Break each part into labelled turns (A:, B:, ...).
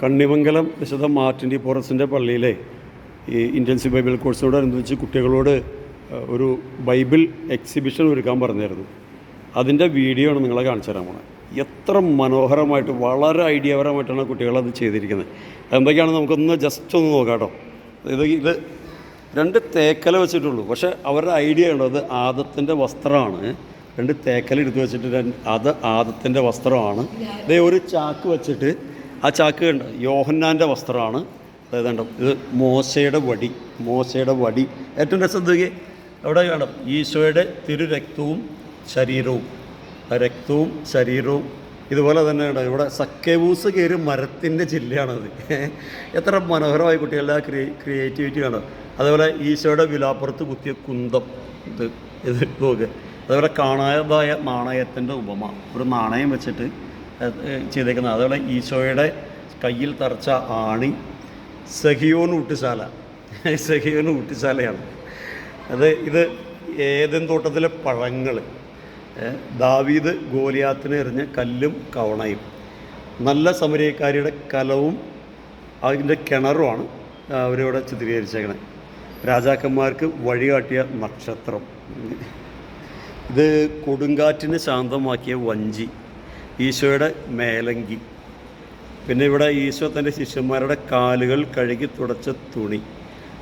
A: കണ്ണിമംഗലം വിശുദ്ധ മാർട്ടിന്റെ പോറസിന്റെ പള്ളിയിലെ ഈ ഇന്റൻസീവ് ബൈബിൾ കോഴ്സിനോടനുബന്ധിച്ച് കുട്ടികളോട് ഒരു ബൈബിൾ എക്സിബിഷൻ ഒരുക്കാൻ പറഞ്ഞായിരുന്നു. അതിന്റെ വീഡിയോ ആണ് നിങ്ങളെ കാണിച്ചു തരാൻ പോണത് എത്ര മനോഹരമായിട്ട് വളരെ ഐഡിയപരമായിട്ടാണ് കുട്ടികളത് ചെയ്തിരിക്കുന്നത്. എന്തൊക്കെയാണ് നമുക്കൊന്ന് ജസ്റ്റ് ഒന്ന് നോക്കാം കേട്ടോ. ഇത് ഇത് രണ്ട് തേക്കല വെച്ചിട്ടുള്ളൂ. പക്ഷേ അവരുടെ ഐഡിയ ഉള്ളത് ആദത്തിന്റെ വസ്ത്രമാണ്. രണ്ട് തേക്കല എടുത്ത് വെച്ചിട്ട് അത് ആദത്തിന്റെ വസ്ത്രമാണ്. ഇതേ ഒരു ചാക്ക് വെച്ചിട്ട് ആ ചാക്ക് കണ്ട്? യോഹന്നാന്റെ വസ്ത്രമാണ്. അതായത് കണ്ടോ? ഇത് മോശയുടെ വടി മോശയുടെ വടി. ഏറ്റവും രസം അവിടെ കാണാം ഈശോയുടെ തിരുരക്തവും ശരീരവും. രക്തവും ശരീരവും. ഇതുപോലെ തന്നെ ഇവിടെ സക്കേവൂസ് കയറി മരത്തിന്റെ ജില്ലയാണത് എത്ര മനോഹരമായി കുട്ടികളുടെ ക്രിയേ ക്രിയേറ്റിവിറ്റി ആണ് അതേപോലെ ഈശോയുടെ വിലാപ്പുറത്ത് കുത്തിയ കുന്തം. ഇത് ഇത് നോക്ക്. അതേപോലെ കാണാതായ നാണയത്തിന്റെ ഉപമ. ഒരു നാണയം വെച്ചിട്ട് ചെയ്തേക്കുന്നത്. അതുപോലെ ഈശോയുടെ കയ്യിൽ തറച്ച ആണി സഹിയോൻ ഊട്ടുശാല. സഹിയോൻ ഊട്ടുശാലയാണ്. അത് ഇത് ഏതൻ തോട്ടത്തിലെ പഴങ്ങൾ. ദാവീദ് ഗോലിയാത്തിന് എറിഞ്ഞ കല്ലും കവണയും. നല്ല സമരക്കാരിയുടെ കലവും അതിന്റെ കിണറുമാണ് അവരിവിടെ ചിത്രീകരിച്ചേക്കണേ. രാജാക്കന്മാർക്ക് വഴികാട്ടിയ നക്ഷത്രം. ഇത് കൊടുങ്കാറ്റിനെ ശാന്തമാക്കിയ വഞ്ചി. ഈശോയുടെ മേലങ്കി. പിന്നെ ഇവിടെ ഈശോ തന്റെ ശിഷ്യന്മാരുടെ കാലുകൾ കഴുകി തുടച്ച തുണി.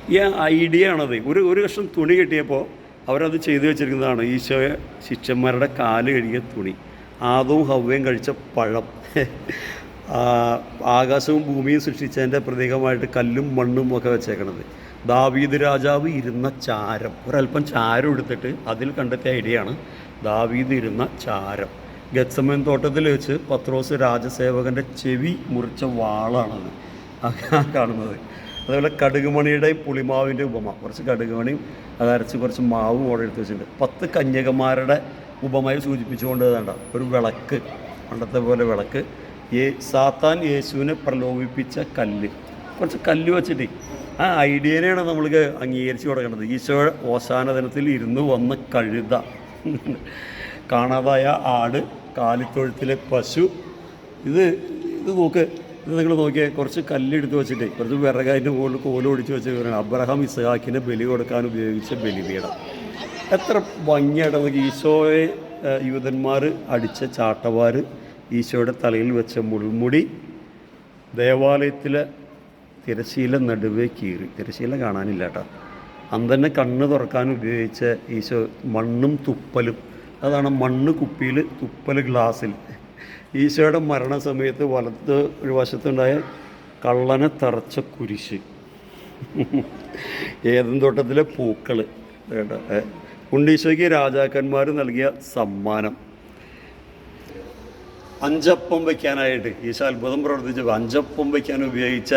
A: ഈ ഐഡിയ ആണത്. ഒരു ഒരു കഷ്ണം തുണി കിട്ടിയപ്പോൾ അവരത് ചെയ്തു വെച്ചിരിക്കുന്നതാണ്. ഈശോയെ ശിഷ്യന്മാരുടെ കാൽ കഴുകിയ തുണി. ആദവും ഹവ്വയും കഴിച്ച പഴം. ആകാശവും ഭൂമിയും സൃഷ്ടിച്ചതിന്റെ പ്രതീകമായിട്ട് കല്ലും മണ്ണും ഒക്കെ വെച്ചേക്കണത്. ദാവീദ് രാജാവ് ഇരുന്ന ചാരം. ഒരല്പം ചാരം എടുത്തിട്ട് അതിൽ കണ്ടെത്തിയ ഐഡിയ ആണ് ദാവീദ് ഇരുന്ന ചാരം. ഗത്സമൻ തോട്ടത്തിൽ വെച്ച് പത്രോസ് രാജസേവകന്റെ ചെവി മുറിച്ച വാളാണത്. കാണുന്നത്. അതുപോലെ കടുകുമണിയുടെയും പുളിമാവിന്റെ ഉപമ. കുറച്ച് കടുകുമണിയും അത് അരച്ച് കുറച്ച് മാവും അവിടെ എടുത്ത് വെച്ചിട്ടുണ്ട്. പത്ത് കന്യകമാരുടെ ഉപമയെ സൂചിപ്പിച്ചുകൊണ്ട് വേണ്ട. ഒരു വിളക്ക്. പണ്ടത്തെ പോലെ വിളക്ക്. ഏ സാത്താൻ യേശുവിനെ പ്രലോഭിപ്പിച്ച കല്ല്. കുറച്ച് കല്ല് വെച്ചിട്ട്. ആ ഐഡിയനെയാണ് നമ്മൾക്ക് അംഗീകരിച്ച് കൊടുക്കേണ്ടത്. ഈശോ ഓശാന ദിനത്തിൽ ഇരുന്ന് വന്ന് കഴുത. കാണാതായ ആട് കാലിത്തൊഴുത്തിലെ പശു. ഇത് ഇത് നോക്ക് ഇത് നിങ്ങൾ നോക്കിയേ കുറച്ച് കല്ലെടുത്ത് വെച്ചിട്ട് കുറച്ച് വിറകതിന്റെ മുകളിൽ കോലോടിച്ച് വെച്ച് അബ്രഹാം ഇസഹാക്കിനെ ബലി കൊടുക്കാൻ ഉപയോഗിച്ച ബലിപീഠം. എത്ര ഭംഗിയായിട്ട് നമുക്ക് ഈശോയെ യൂതന്മാർ അടിച്ച ചാട്ടവാർ ഈശോയുടെ തലയിൽ വെച്ച മുൾമുടി ദേവാലയത്തിലെ തിരശീല നടുവേ കീറി. തിരശീല കാണാനില്ല കേട്ടോ. അന്ന് തന്നെ കണ്ണ് തുറക്കാൻ ഉപയോഗിച്ച ഈശോ മണ്ണും തുപ്പലും അതാണ് മണ്ണ് കുപ്പിയിൽ തുപ്പൽ ഗ്ലാസ്സിൽ. ഈശോയുടെ മരണസമയത്ത് വലത്ത് ഒരു വശത്തുണ്ടായ കള്ളനെ തറച്ച കുരിശ്. ഏതും തോട്ടത്തിലെ പൂക്കൾ. ഉണ്ണീശോയ്ക്ക് രാജാക്കന്മാർ നൽകിയ സമ്മാനം. അഞ്ചപ്പം വയ്ക്കാനായിട്ട് ഈശോ അത്ഭുതം പ്രവർത്തിച്ചപ്പോൾ അഞ്ചപ്പം വയ്ക്കാൻ ഉപയോഗിച്ച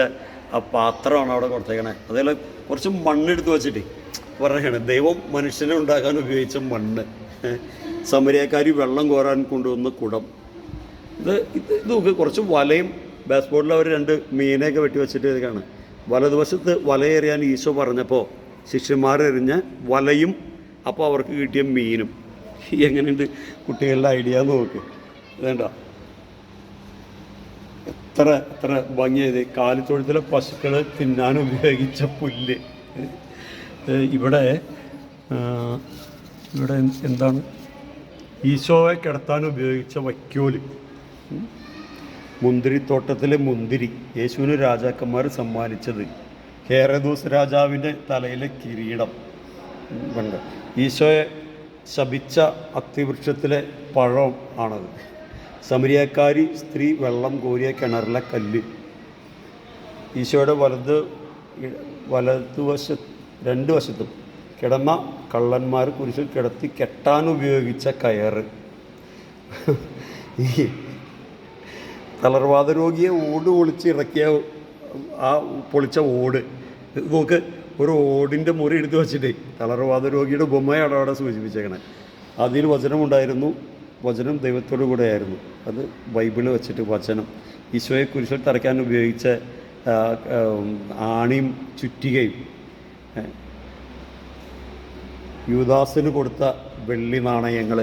A: ആ പാത്രമാണ് അവിടെ കൊടുത്തേക്കണേ. അതേപോലെ കുറച്ച് മണ്ണെടുത്ത് വെച്ചിട്ട് പറയണേ ദൈവം മനുഷ്യനെ ഉണ്ടാക്കാൻ ഉപയോഗിച്ച മണ്ണ്. സമരിയക്കാരി വെള്ളം കോരാൻ കൊണ്ടുവന്ന കുടം. ഇത് ഇത് ഇത് നോക്ക് കുറച്ച് വലയും ബാസ്ബോർഡിൽ അവർ രണ്ട് മീനെയൊക്കെ വെട്ടി വെച്ചിട്ട് ഇതൊക്കെയാണ് വലതുവശത്ത് വലയെറിയാൻ ഈശോ പറഞ്ഞപ്പോൾ ശിഷ്യന്മാരെറിഞ്ഞ വലയും അപ്പോൾ അവർക്ക് കിട്ടിയ മീനും. എങ്ങനെയുണ്ട് കുട്ടികളുടെ ഐഡിയ നോക്ക്. വേണ്ട എത്ര എത്ര ഭംഗിയായത്. കാലിത്തൊഴുത്തിലെ പശുക്കൾ തിന്നാൻ ഉപയോഗിച്ച പുല്ല്. ഇവിടെ ഇവിടെ എന്താണ്? ഈശോയെ കിടത്താൻ ഉപയോഗിച്ച വൈക്കോൽ. മുന്തിരിത്തോട്ടത്തിലെ മുന്തിരി. യേശുവിന് രാജാക്കന്മാർ സമ്മാനിച്ചത്. ഹേറദൂസ് രാജാവിന്റെ തലയിലെ കിരീടം. ഉണ്ട്. ഈശോയെ ശപിച്ച അത്തിവൃക്ഷത്തിലെ പഴം ആണത്. സമരിയക്കാരി സ്ത്രീ വെള്ളം കോരിയ കിണറിലെ കല്ല്. ഈശോയുടെ വലത് വലതുവശ രണ്ട് വശത്തും കിടന്ന കള്ളന്മാർ കുരിശിൽ കിടത്തി കെട്ടാൻ ഉപയോഗിച്ച കയറ്. ഈ തളർവാദ രോഗിയെ ഓട് പൊളിച്ച് ഇറക്കിയ ആ പൊളിച്ച ഓട്. നോക്ക് ഒരു ഓടിന്റെ മുറി എടുത്ത് വെച്ചിട്ട് തളർവാദ രോഗിയുടെ ഉപമയാണ് അവിടെ സൂചിപ്പിച്ചേക്കണേ. അതിൽ വചനമുണ്ടായിരുന്നു വചനം ദൈവത്തോടു കൂടെ ആയിരുന്നു അത് ബൈബിൾ വെച്ചിട്ട് വചനം. ഈശോയെ കുരിശിൽ തറയ്ക്കാൻ ഉപയോഗിച്ച ആണിയും ചുറ്റികയും യുവദാസിന് കൊടുത്ത വെള്ളി നാണയങ്ങൾ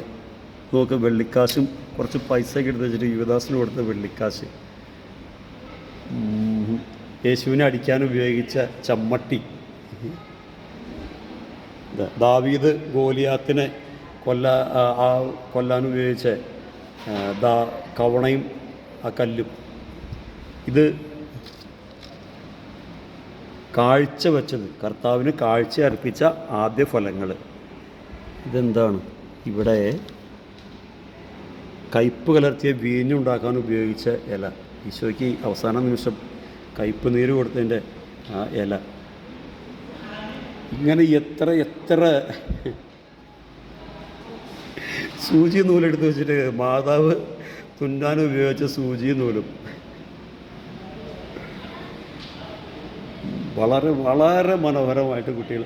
A: നോക്ക് വെള്ളിക്കാശും കുറച്ച് പൈസയൊക്കെ എടുത്ത് വെച്ചിട്ട് യുവദാസിന് കൊടുത്ത വെള്ളിക്കാശ്. യേശുവിനെ അടിക്കാൻ ഉപയോഗിച്ച ചമ്മട്ടി. ദാവീദ് ഗോലിയാത്തിനെ കൊല്ല ആ, കൊല്ലാൻ ഉപയോഗിച്ച ദാ കവണയും ആ കല്ലും. ഇത് കാഴ്ച വെച്ചത് കർത്താവിന് കാഴ്ച അർപ്പിച്ച ആദ്യ ഫലങ്ങൾ ഇതെന്താണ്? ഇവിടെ കയ്പ് കലർത്തിയ വീഞ്ഞുണ്ടാക്കാൻ ഉപയോഗിച്ച ഇല. ഈശോയ്ക്ക് അവസാന നിമിഷം കയ്പ് നീര് കൊടുത്തതിന്റെ ആ ഇല. ഇങ്ങനെ എത്ര എത്ര സൂചി നൂലെടുത്ത് വെച്ചിട്ട് മാതാവ് തുന്നാൻ ഉപയോഗിച്ച സൂചി നൂലും. വളരെ വളരെ മനോഹരമായിട്ട് കുട്ടികൾ.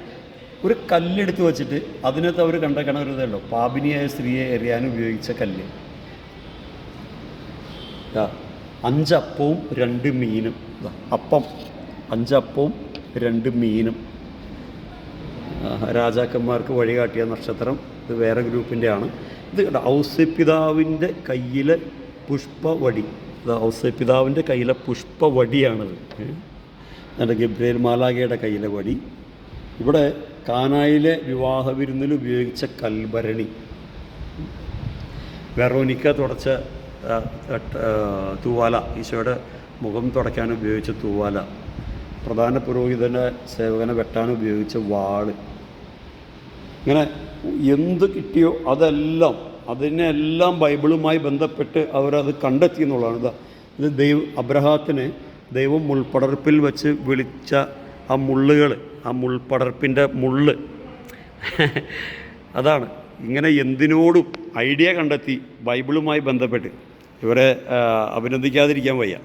A: ഒരു കല്ലെടുത്ത് വെച്ചിട്ട് അതിനകത്ത് അവർ കണ്ട കിണറുതല്ലോ പാപിനിയായ സ്ത്രീയെ എറിയാൻ ഉപയോഗിച്ച കല്ല്. അഞ്ചപ്പവും രണ്ട് മീനും. അപ്പം. അഞ്ചപ്പവും രണ്ട് മീനും. രാജാക്കന്മാർക്ക് വഴികാട്ടിയ നക്ഷത്രം ഇത് വേറെ ഗ്രൂപ്പിന്റെ ആണ് ഇത് കണ്ടോ, ഔസപിതാവിന്റെ കയ്യിലെ പുഷ്പവടി. ഇത് ഔസപിതാവിന്റെ കയ്യിലെ പുഷ്പവടിയാണത്? എന്നിട്ട് ഗബ്രിയേൽ മാലാഖയുടെ കയ്യിലെ വടി. ഇവിടെ കാനായിലെ വിവാഹ വിരുന്നിൽ ഉപയോഗിച്ച കൽഭരണി. വെറോനിക്ക തുടച്ച തൂവാല. ഈശോയുടെ മുഖം തുടയ്ക്കാൻ ഉപയോഗിച്ച തൂവാല. പ്രധാന പുരോഹിതന്റെ സേവകനെ വെട്ടാൻ ഉപയോഗിച്ച വാൾ. ഇങ്ങനെ എന്ത് കിട്ടിയോ അതെല്ലാം അതിനെല്ലാം ബൈബിളുമായി ബന്ധപ്പെട്ട് അവരത് കണ്ടെത്തി എന്നുള്ളതാണ്. ഇതാ ഇത് ദൈവ അബ്രഹാത്തിന് ദൈവം മുൾപടർപ്പിൽ വെച്ച് വിളിച്ച ആ മുള്ളുകൾ ആ മുൾപ്പടർപ്പിന്റെ മുള്ള്. അതാണ് ഇങ്ങനെ എന്തിനോടും ഐഡിയ കണ്ടെത്തി ബൈബിളുമായി ബന്ധപ്പെട്ട്. ഇവരെ അഭിനന്ദിക്കാതിരിക്കാൻ വയ്യ.